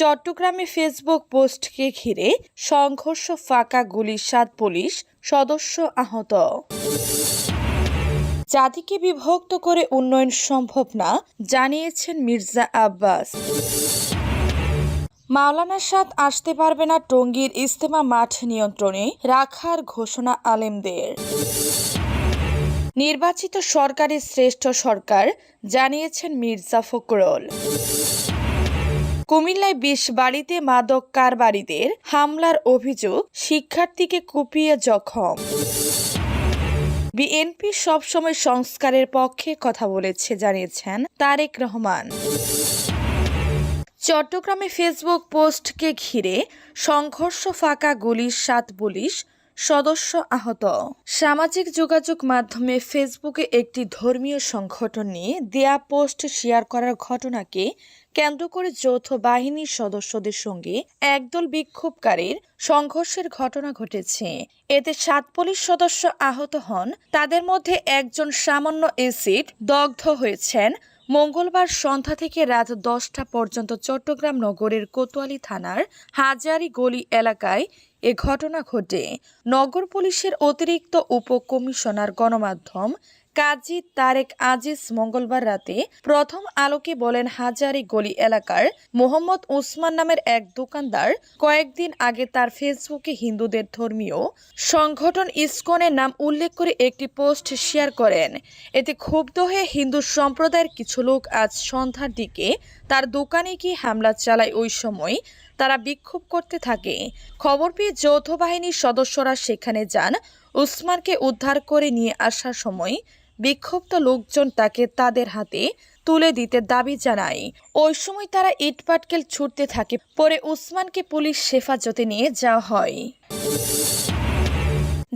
চট্টগ্রামে ফেসবুক পোস্টকে ঘিরে সংঘর্ষ ফাঁকা গুলির সাত পুলিশ সদস্য আহত। জাতিকে বিভক্ত করে উন্নয়ন সম্ভব না, জানিয়েছেন মির্জা আব্বাস। মাওলানা সাদ আসতে পারবে না টঙ্গীর ইস্তেমা মাঠ নিয়ন্ত্রণে, রাখার ঘোষণা আলেমদের। নির্বাচিত সরকারের শ্রেষ্ঠ সরকার, জানিয়েছেন মির্জা ফখরুল। কুমিল্লায় বিশ বাড়িতে মাদক কারবারিদের হামলার অভিযোগ, শিক্ষার্থীকে কুপিয়ে জখম। বিএনপি সবসময় সংস্কারের পক্ষে কথা বলেছে, জানিয়েছেন তারেক রহমান। চট্টগ্রামে ফেসবুক পোস্টকে ঘিরে সংঘর্ষ ফাঁকা গুলির সাত পুলিশ সদস্য আহত। সামাজিক যোগাযোগ মাধ্যমে ফেসবুকে একটি ধর্মীয় সংগঠন নিয়ে দেয়া পোস্ট শেয়ার করার ঘটনাকে কেন্দ্র করে যৌথ বাহিনীর সদস্যদের সঙ্গে একদল বিক্ষোভকারীর সংঘর্ষের ঘটনা ঘটেছে। এতে সাত পুলিশ সদস্য আহত হন। তাদের মধ্যে একজন সামান্য এসিড দগ্ধ হয়েছেন। মঙ্গলবার সন্ধ্যা থেকে রাত দশটা পর্যন্ত চট্টগ্রাম নগরের কোতোয়ালি থানার হাজারি গলি এলাকায় এ ঘটনা ঘটে। নগর পুলিশের অতিরিক্ত উপকমিশনার গণমাধ্যম কাজী তারেক আজিজ মঙ্গলবার রাতে প্রথম আলোকে বলেন, হাজারি গলি এলাকার মোহাম্মদ উসমান নামের এক দোকানদার কয়েকদিন আগে তার ফেসবুকে হিন্দুদের ধর্মীয় সংগঠন ইসকনের নাম উল্লেখ করে একটি পোস্ট শেয়ার করেন। এতে ক্ষুব্ধ হয়ে হিন্দু সম্প্রদায়ের কিছু লোক আজ সন্ধ্যার দিকে তার দোকানে গিয়ে হামলা চালায়। ওই সময় তারা বিক্ষোভ করতে থাকে। খবর পেয়ে যৌথ বাহিনীর সদস্যরা সেখানে যান। উসমানকে উদ্ধার করে নিয়ে আসার সময় বিক্ষুব্ধ লোকজন তাকে তাদের হাতে তুলে দিতে দাবি জানায়। ওই সময় তারা ইটপাটকেল ছুটতে থাকে, পরে উসমানকে পুলিশ হেফাজতে নিয়ে যাওয়া হয়।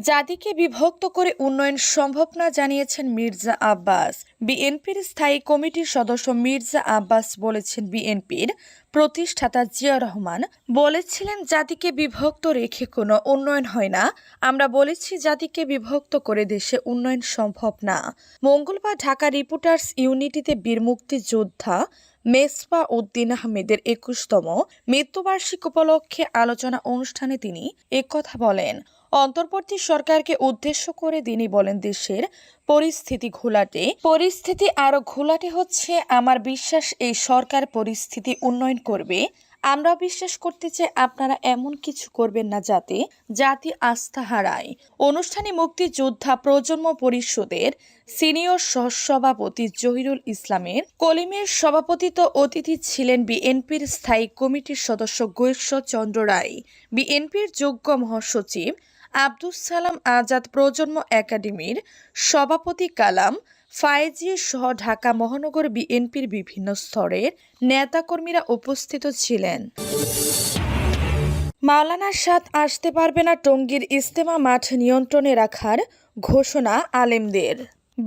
জাতিকে বিভক্ত করে উন্নয়ন সম্ভব না জানিয়েছেন মির্জা আব্বাস। বিএনপির স্থায়ী কমিটির সদস্য মির্জা আব্বাস বলেছেন বিএনপির প্রতিষ্ঠাতা জিয়া রহমান বলেছিলেন, জাতিকে বিভক্ত রেখে কোনো উন্নয়ন হয় না। আমরা বলেছি, জাতিকে বিভক্ত করে দেশে উন্নয়ন সম্ভব না। মঙ্গলবার ঢাকা রিপোর্টার্স ইউনিটিতে বীর মুক্তিযোদ্ধা মেসপা উদ্দিন আহমেদের একুশতম মৃত্যুবার্ষিক উপলক্ষে আলোচনা অনুষ্ঠানে তিনি একথা বলেন অন্তর্বর্তী সরকারকে উদ্দেশ্য করে তিনি বলেন, দেশের পরিস্থিতি ঘোলাটে। পরিস্থিতি আরও ঘোলাটে হচ্ছে, আমার বিশ্বাস এই সরকার পরিস্থিতি উন্নয়ন করবে। আমরা বিশ্বাস করতে চাই আপনারা এমন কিছু করবেন না যাতে জাতি আস্থা হারায়। অনুষ্ঠানে মুক্তিযোদ্ধা প্রজন্ম পরিষদের সিনিয়র সহসভাপতি জহিরুল ইসলামের কলিমের সভাপতিত্ব অতিথি ছিলেন বিএনপির স্থায়ী কমিটির সদস্য গৈশ্ব চন্দ্র রায়। বিএনপির যোগ্য মহাসচিব আব্দুস সালাম আজাদ প্রজন্ম একাডেমির সভাপতি কালাম, ফায়েজি সহ ঢাকা মহানগর বিএনপির বিভিন্ন স্তরের নেতাকর্মীরা উপস্থিত ছিলেন। মাওলানার সাথ আসতে পারবে না টঙ্গীর ইস্তেমা মাঠ নিয়ন্ত্রণে রাখার ঘোষণা আলেমদের।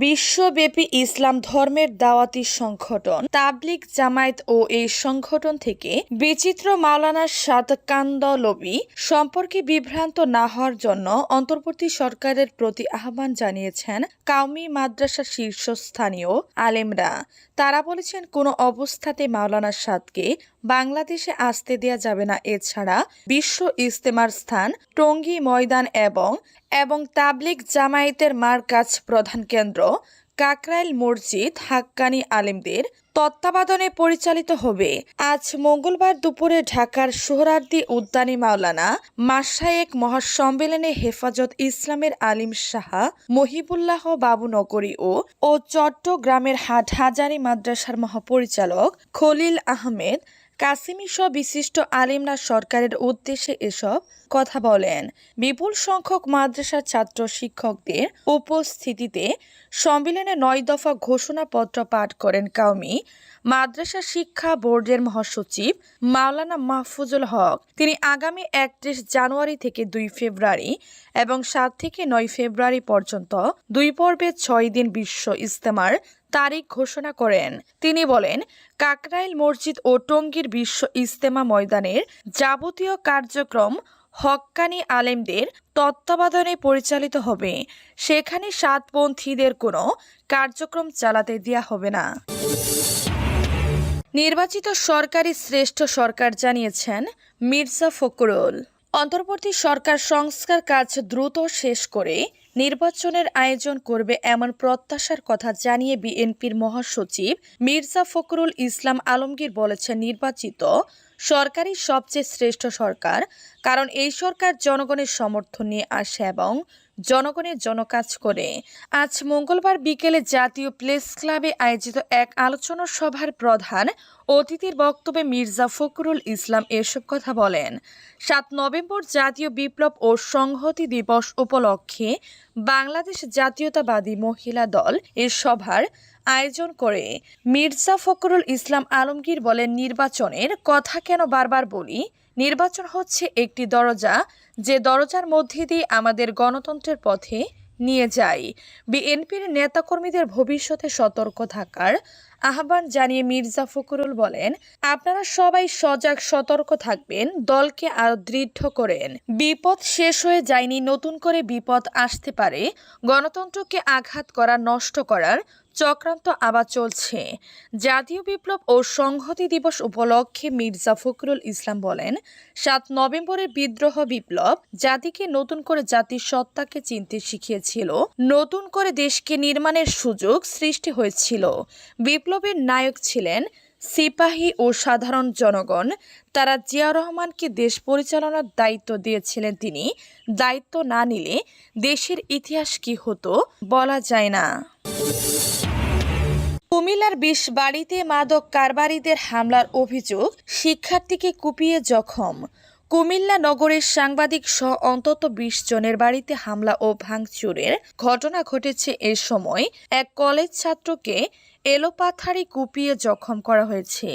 বিশ্বব্যাপী ইসলাম ধর্মের দাওয়াতি সংগঠন, তাবলিগ জামায়াত ও এই সংগঠন থেকে বিচিত্র মাওলানা সাদ কান্দলবি সম্পর্কে বিভ্রান্ত না হওয়ার জন্য অন্তর্বর্তী সরকারের প্রতি আহ্বান জানিয়েছেন কাউমি মাদ্রাসা শীর্ষস্থানীয় আলেমরা। তারা বলেছেন, কোনো অবস্থাতে মাওলানা সাদকে বাংলাদেশে আসতে দেয়া যাবে না এছাড়া বিশ্ব ইস্তেমার স্থান টঙ্গী ময়দান এবং এবং তাবলিগ জামায়াতের মারকাজ প্রধান কেন্দ্র কাকরাইল মসজিদ হাক্কানি আলেমদের তত্ত্বাবধানে পরিচালিত হবে। আজ মঙ্গলবার দুপুরে ঢাকার সোহরার্দি উদ্যানে মাওলানা মাসায়েক মহাসম্মেলনে হেফাজত ইসলামের আলিম সাহা মহিবুল্লাহ বাবুনগরী ও ও চট্টগ্রামের হাট হাজারি মাদ্রাসার মহাপরিচালক খলিল আহমেদ কাসিমি সহ বিশিষ্ট আলিমরা সরকারের উদ্দেশ্যে এসব কথা বলেন। বিপুল সংখ্যক মাদ্রাসার ছাত্র শিক্ষকদের উপস্থিতিতে সম্মেলনে নয় দফা ঘোষণাপত্র পাঠ করেন কাউমি মাদ্রাসা শিক্ষা বোর্ডের মহাসচিব মাওলানা মাহফুজুল হক। তিনি আগামী একত্রিশ জানুয়ারি থেকে দুই ফেব্রুয়ারি এবং সাত থেকে নয় ফেব্রুয়ারি পর্যন্ত দুই পর্বে ছয় দিন বিশ্ব ইস্তেমার তারিখ ঘোষণা করেন। তিনি বলেন, কাকরাইল মসজিদ ও টঙ্গীর বিশ্ব ইস্তেমা ময়দানের যাবতীয় কার্যক্রম হক্কানি আলেমদের তত্ত্বাবধানে পরিচালিত হবে। সেখানে সাতপন্থীদের কোনো কার্যক্রম চালাতে দেওয়া হবে না। নির্বাচিত সরকারি শ্রেষ্ঠ সরকার জানিয়েছেন মির্জা ফখরুল। অন্তর্বর্তী সরকার সংস্কার কাজ দ্রুত শেষ করে নির্বাচনের আয়োজন করবে এমন প্রত্যাশার কথা জানিয়ে বিএনপির মহাসচিব মির্জা ফখরুল ইসলাম আলমগীর বলেছেন, নির্বাচিত সরকারই সবচেয়ে শ্রেষ্ঠ সরকার, কারণ এই সরকার জনগণের সমর্থন নিয়ে আসে এবং জনগণের জন্য কাজ করে। আজ মঙ্গলবার বিকেলে জাতীয় প্লেস ক্লাবে আয়োজিত এক আলোচনা সভার প্রধান অতিথির বক্তব্যে মির্জা ফখরুল ইসলাম এসব কথা বলেন। সাত নভেম্বর জাতীয় বিপ্লব ও সংহতি দিবস উপলক্ষে বাংলাদেশ জাতীয়তাবাদী মহিলা দল এর সভার আয়োজন করে মির্জা ফখরুল ইসলাম আলমগীর বলেন, নির্বাচনের কথা কেন বারবার বলি? নির্বাচন হচ্ছে একটি দরজা, যে দরজার মধ্যে দিয়ে আমাদের গণতন্ত্রের পথে নিয়ে যায় বিএনপির নেতাকর্মীদের ভবিষ্যতে সতর্ক থাকার আহ্বান জানিয়ে মির্জা ফখরুল বলেন, আপনারা সবাই সজাগ, সতর্ক থাকবেন, দলকে আরও দৃঢ় করেন। বিপদ শেষ হয়ে যায়নি, নতুন করে বিপদ আসতে পারে। গণতন্ত্রকে আঘাত করা, নষ্ট করার চক্রান্ত আবার চলছে। জাতীয় বিপ্লব ও সংহতি দিবস উপলক্ষে মির্জা ফখরুল ইসলাম বলেন, সাত নভেম্বরের বিদ্রোহ বিপ্লব জাতিকে নতুন করে জাতির সত্তাকে চিনতে শিখিয়েছিল, নতুন করে দেশকে নির্মাণের সুযোগ সৃষ্টি হয়েছিল। বিপ্লবের নায়ক ছিলেন সিপাহী ও সাধারণ জনগণ। তারা জিয়া রহমানকে দেশ পরিচালনার দায়িত্ব দিয়েছিলেন তিনি। দায়িত্ব না নিলে দেশের ইতিহাস কি হতো বলা যায় না। কুমিল্লার বিশ বাড়িতে মাদক কারবারিদের হামলার অভিযোগ শিক্ষার্থীকে কুপিয়ে জখম। কুমিল্লা নগরের সাংবাদিক সহ অন্তত বিশ জনের বাড়িতে হামলা ও ভাঙচুরের ঘটনা ঘটেছে এ সময়। এক কলেজ ছাত্রকে এলোপাথারি কুপিয়ে জখম করা হয়েছে।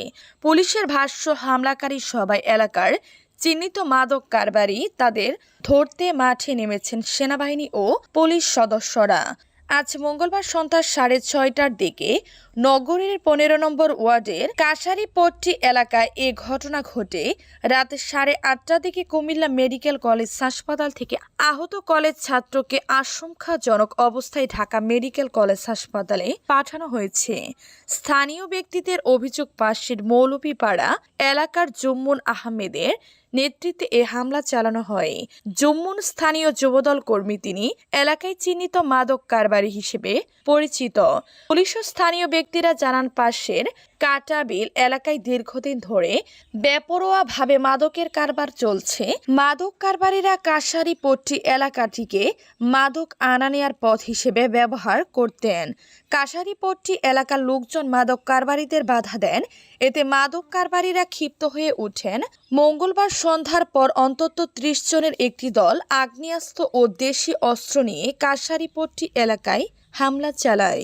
পুলিশের ভাষ্য, হামলাকারী সবাই এলাকার চিহ্নিত মাদক কারবারি তাদের ধরতে মাঠে নেমেছেন সেনাবাহিনী ও পুলিশ সদস্যরা। আজ মঙ্গলবার সন্ধ্যা সাড়ে ছয়টার দিকে নগরীর পনেরো নম্বর ওয়ার্ডের কাশারিপট্টি এলাকায় এ ঘটনা ঘটে। রাত সাড়ে আটটার দিকে কুমিল্লা মেডিকেল কলেজ হাসপাতাল থেকে আহত কলেজ ছাত্রকে আশঙ্কাজনক অবস্থায় ঢাকা মেডিকেল কলেজ হাসপাতালে পাঠানো হয়েছে। স্থানীয় ব্যক্তিদের অভিযোগ পাশের মৌলভীপাড়া এলাকার জুম্মুন আহমেদের নেতৃত্বে এ হামলা চালানো হয়। জম্মুন স্থানীয় যুবদল কর্মী তিনি এলাকায় চিহ্নিত মাদক কারবারি হিসেবে পরিচিত। পুলিশ স্থানীয় ব্যক্তিরা জানান, পাশের কাটাবিল এলাকায় দীর্ঘদিন ধরে বেপরোয়াভাবে মাদকের কারবার চলছে। মাদক কারবারিরা কাশারি পট্টি এলাকাটিকে মাদক আনা নেয়ার পথ হিসেবে ব্যবহার করতেন। কাশারিপট্টি এলাকার লোকজন মাদক কারবারিদের বাধা দেন। এতে মাদক কারবারিরা ক্ষিপ্ত হয়ে ওঠেন মঙ্গলবার সন্ধ্যার পর অন্তত ত্রিশ জনের একটি দল আগ্নেয়াস্ত্র ও দেশি অস্ত্র নিয়ে কাশারিপট্টি এলাকায় হামলা চালায়